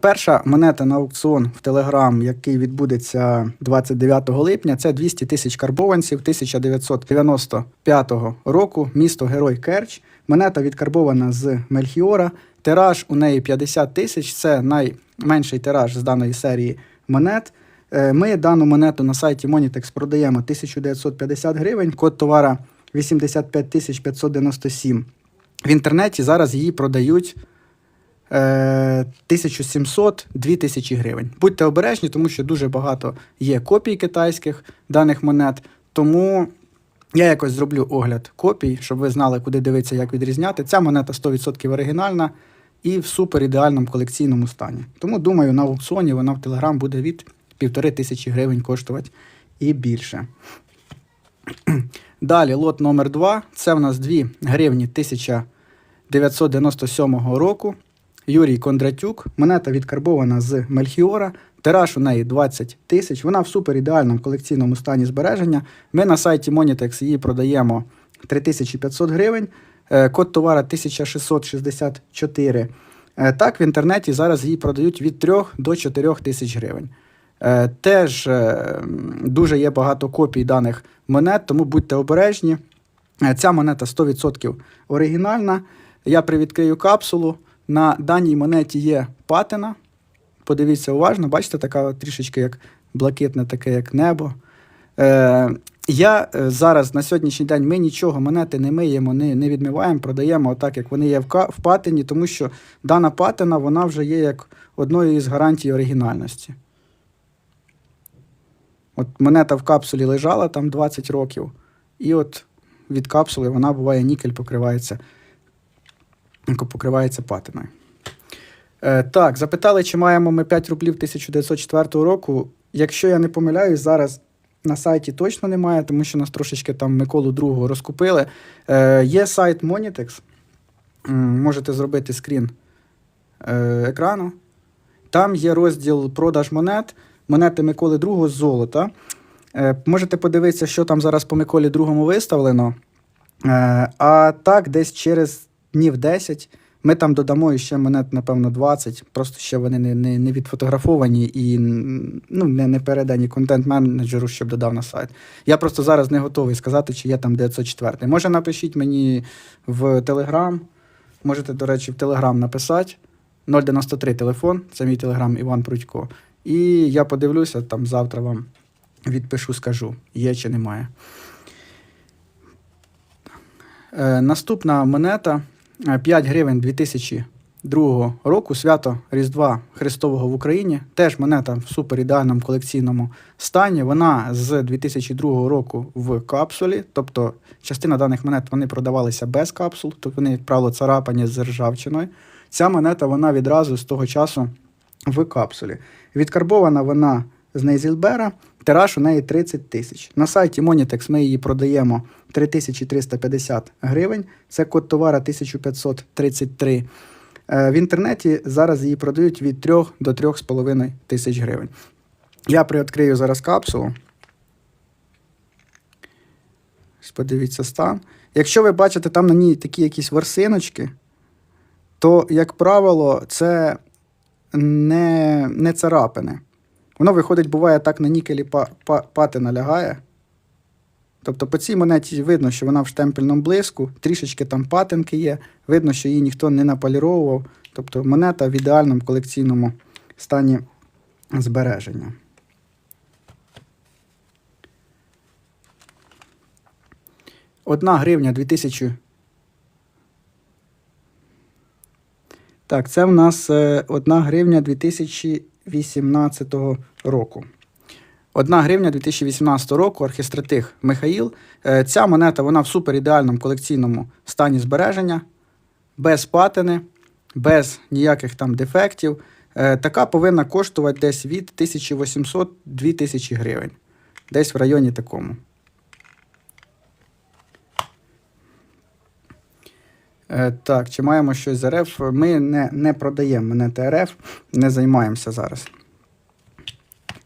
Перша монета на аукціон в Телеграм, який відбудеться 29 липня, це 200 тисяч карбованців 1995 року, місто Герой Керч. Монета відкарбована з Мельхіора. Тираж у неї 50 тисяч. Це найменший тираж з даної серії монет. Е, Ми дану монету на сайті Monitex продаємо 1950 гривень, код товара 85 597. В інтернеті зараз її продають 1700-2000 гривень. Будьте обережні, тому що дуже багато є копій китайських даних монет. Тому я якось зроблю огляд копій, щоб ви знали, куди дивитися, як відрізняти. Ця монета 100% оригінальна і в супер ідеальному колекційному стані. Тому думаю, на аукціоні вона в Телеграм буде від півтори тисячі гривень коштувати і більше. Далі лот номер 2 Це в нас 2 гривні 1997 року. Юрій Кондратюк. Монета відкарбована з Мельхіора. Тираж у неї 20 тисяч. Вона в супер ідеальному колекційному стані збереження. Ми на сайті Monitex її продаємо 3500 гривень. Е, Код товара 1664. Е, Так, в інтернеті зараз її продають від 3 до 4 тисяч гривень. Е, Теж дуже є багато копій даних монет, тому будьте обережні. Ця монета 100% оригінальна. Я привідкрию капсулу. На даній монеті є патина. Подивіться уважно, бачите, така трішечки як блакитне, таке як небо. Е, я е, зараз на сьогоднішній день ми нічого монети не миємо, не, не відмиваємо, продаємо так, як вони є в, в патині, тому що дана патина вона вже є як одною із гарантій оригінальності. От монета в капсулі лежала там 20 років, і от від капсули вона буває нікель покривається, покривається патиною. Е, так, запитали, чи маємо ми 5 рублів 1904 року. Якщо я не помиляюсь, зараз на сайті точно немає, тому що нас трошечки там Миколу другого розкупили. Е, є сайт Monitex. Можете зробити скрін е, екрану. Там є розділ продаж монет, монети Миколи II з золота. Е, можете подивитися, що там зараз по Миколі II виставлено. Е, а так, десь через днів 10 ми там додамо ще монет, напевно, 20. Просто ще вони не, не, не відфотографовані і ну, не, не передані контент-менеджеру, щоб додав на сайт. Я просто зараз не готовий сказати, чи є там 904. Може, напишіть мені в Телеграм. Можете, до речі, в Телеграм написати. 093 телефон, це мій телеграм Іван Прудько. І я подивлюся, там завтра вам відпишу, скажу, є чи немає. Е, наступна монета 5 гривень 2002 року, свято Різдва Христового в Україні. Теж монета в супер ідеальному колекційному стані. Вона з 2002 року в капсулі, тобто частина даних монет вони продавалися без капсул, тобто вони, як правило, царапані з ржавчиною. Ця монета вона відразу з того часу в капсулі. Відкарбована вона з Нейзілбера, тираж у неї 30 тисяч. На сайті Monitex ми її продаємо 3350 гривень. Це код товара 1533. Е, В інтернеті зараз її продають від 3 до 3,5 тисяч гривень. Я приоткрию зараз капсулу. Подивіться стан. Якщо ви бачите там на ній такі якісь ворсиночки, то, як правило, це не, не царапини. Воно виходить, буває так на нікелі па, па, патина лягає. Тобто по цій монеті видно, що вона в штемпельному блиску, трішечки там патинки є, видно, що її ніхто не наполіровував. Тобто монета в ідеальному колекційному стані збереження. Одна гривня 2000 Так, це в нас е, 1 гривня 2018 року. Одна гривня 2018 року архістратих Михаїл. Е, Ця монета вона в суперідеальному колекційному стані збереження, без патини, без ніяких там дефектів. Е, Така повинна коштувати десь від 1800-2000 гривень. Десь в районі такому. Так, чи маємо щось з РФ? Ми не, не продаємо монети РФ, не займаємося зараз.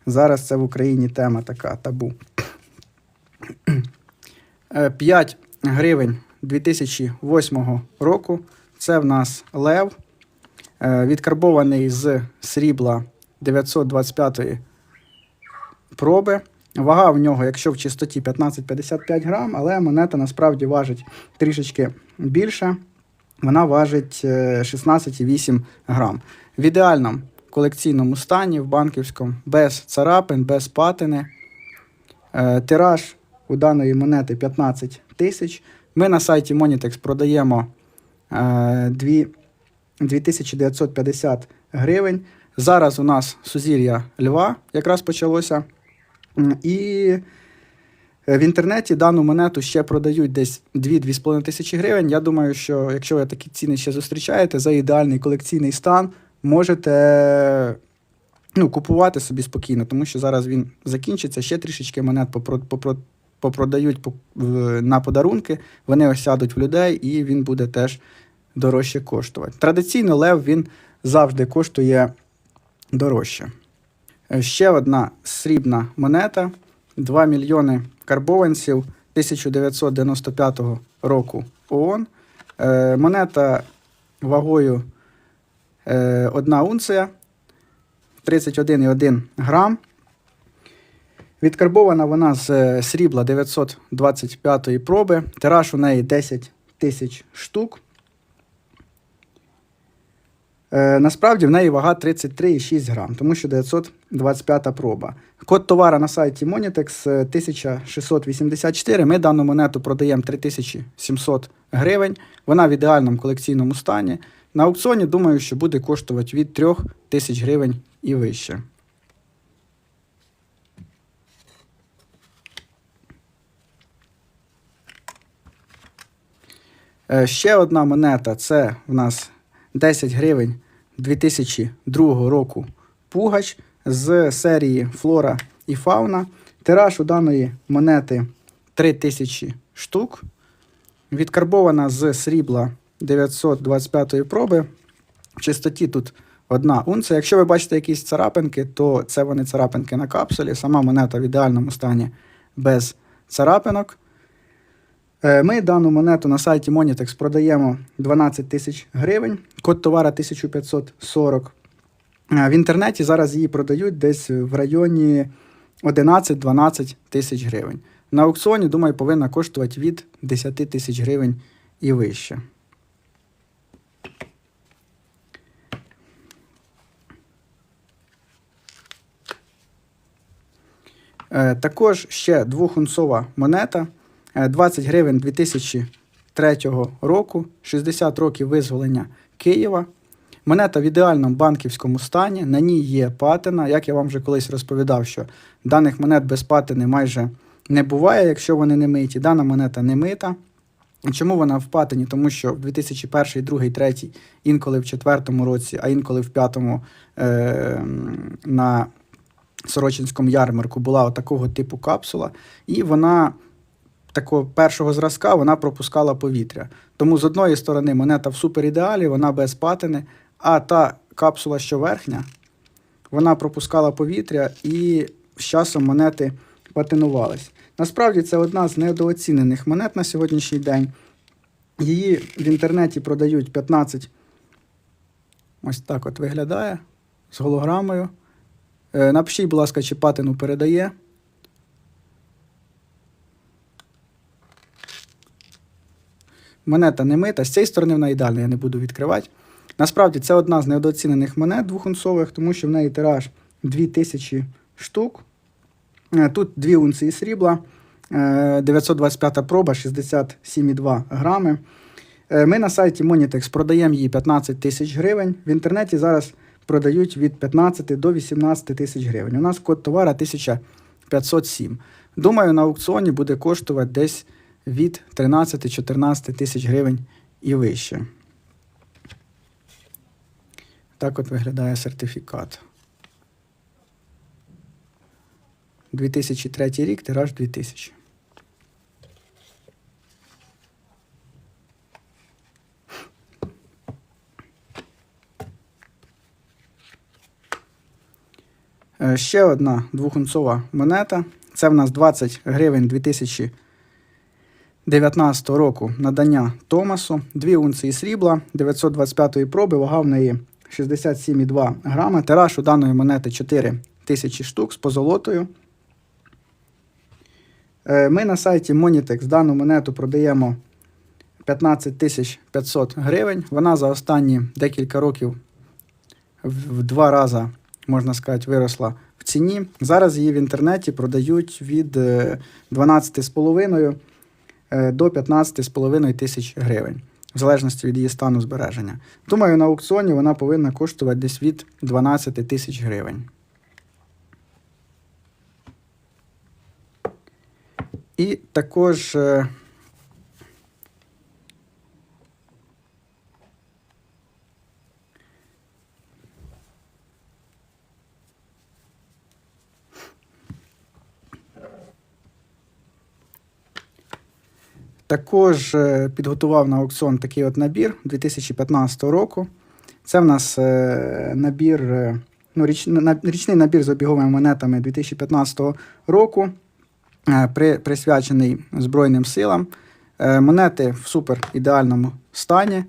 Зараз це в Україні тема така табу. Е, 5 гривень 2008 року. Це в нас лев. Е, Відкарбований з срібла 925 проби. Вага в нього, якщо в чистоті 15-55 грам, але монета насправді важить трішечки більше. Вона важить е, 16,8 грам. В ідеальному колекційному стані, в банківському, без царапин, без патини. Е, Тираж у даної монети 15 тисяч. Ми на сайті Monitex продаємо е, 2950 гривень. Зараз у нас сузір'я Льва якраз почалося. І е, в інтернеті дану монету ще продають десь 2-2,5 тисячі гривень. Я думаю, що якщо ви такі ціни ще зустрічаєте за ідеальний колекційний стан, можете ну, купувати собі спокійно, тому що зараз він закінчиться. Ще трішечки монет попро, попро, попродають на подарунки, вони осядуть в людей, і він буде теж дорожче коштувати. Традиційно лев він завжди коштує дорожче. Е, Ще одна срібна монета 2 мільйони карбованців 1995 року ООН. Е, Монета вагою 1 унція 31,1 грам. Відкарбована вона з е, срібла 925 проби. Тираж у неї 10 тисяч штук. Е, насправді в неї вага 33,6 грам, тому що 925 проба. Код товара на сайті Monitex е, 1684. Ми дану монету продаємо 3700 гривень. Вона в ідеальному колекційному стані. На аукціоні, думаю, що буде коштувати від 3000 гривень і вище. Е, Ще одна монета це в нас 10 гривень 2002 року пугач з серії Флора і Фауна. Тираж у даної монети 3000 штук. Відкарбована з срібла 925 проби. В чистоті тут одна унція. Якщо ви бачите якісь царапинки, то це вони царапинки на капсулі. Сама монета в ідеальному стані без царапинок. Е, Ми дану монету на сайті Monitex продаємо 12 тисяч гривень, код товара 1540. Е, В інтернеті зараз її продають десь в районі 11-12 тисяч гривень. На аукціоні, думаю, повинна коштувати від 10 тисяч гривень і вище. Е, Також ще двохунцова монета 20 гривень 2003 року, 60 років визволення Києва. Монета в ідеальному банківському стані, на ній є патина. Як я вам вже колись розповідав, що даних монет без патини майже не буває, якщо вони не миті. Дана монета не мита. Чому вона в патині? Тому що в 2001, 2002, 2003, інколи в 2004 році, а інколи в 2005 е, на Сорочинському ярмарку була такого типу капсула, і вона такого першого зразка вона пропускала повітря. Тому з одної сторони монета в суперідеалі, вона без патини, а та капсула, що верхня, вона пропускала повітря і з часом монети патинувались. Насправді це одна з недооцінених монет на сьогоднішній день. Її в інтернеті продають 15. Ось так от виглядає з голограмою. Е, Напишіть, будь ласка, чи патину передає. Монета не мита. З цієї сторони вона ідеальна, я не буду відкривати. Насправді це одна з недооцінених монет двохунцових, тому що в неї тираж 2000 штук. Е, Тут 2 унції срібла, е, 925 проба, 67,2 грами. Е, Ми на сайті Monitex продаємо її 15 тисяч гривень. В інтернеті зараз продають від 15 до 18 тисяч гривень. У нас код товара 1507. Думаю, на аукціоні буде коштувати десь від 13-14 тисяч гривень і вище. Так от виглядає сертифікат. 2003 рік, тираж 2000. Е, Ще одна двохунцова монета. Це в нас 20 гривень 2019 року надання Томасу. Дві унції срібла, 925 проби, вага в неї 67,2 грама. Тираж у даної монети 4 тисячі штук з позолотою. Е, Ми на сайті Monitex дану монету продаємо 15 500 гривень. Вона за останні декілька років в два рази, можна сказати, виросла в ціні. Зараз її в інтернеті продають від е, 12,5 е, до 15,5 тисяч гривень, в залежності від її стану збереження. Думаю, на аукціоні вона повинна коштувати десь від 12 тисяч гривень. І також. е, Також е, підготував на аукціон такий от набір 2015 року. Це в нас е, набір, е, ну, річ, річний набір з обіговими монетами 2015 року, при, присвячений Збройним силам. Монети в супер ідеальному стані.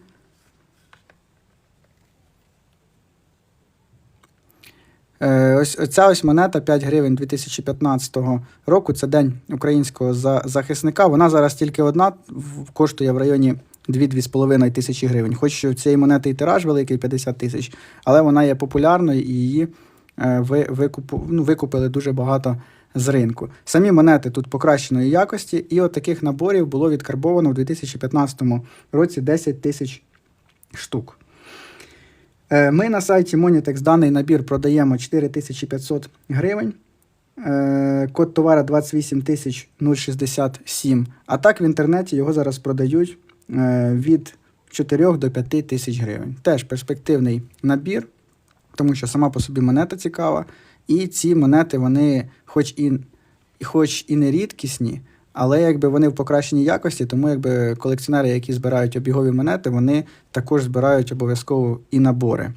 Ось ця ось монета 5 гривень 2015 року. Це День українського за- захисника. Вона зараз тільки одна коштує в районі 2-2,5 тисячі гривень. Хоч в цієї монети і тираж великий 50 тисяч, але вона є популярною і її е, ну, викупили дуже багато з ринку. Самі монети тут покращеної якості, і от таких наборів було відкарбовано в 2015 році 10 тисяч штук. Е, Ми на сайті Monitex даний набір продаємо 4500 гривень. Е, Код товара 28067. А так в інтернеті його зараз продають е, від 4 до 5 тисяч гривень. Теж перспективний набір, тому що сама по собі монета цікава. І ці монети, вони хоч і, хоч і не рідкісні, але якби вони в покращеній якості, тому якби колекціонери, які збирають обігові монети, вони також збирають обов'язково і набори.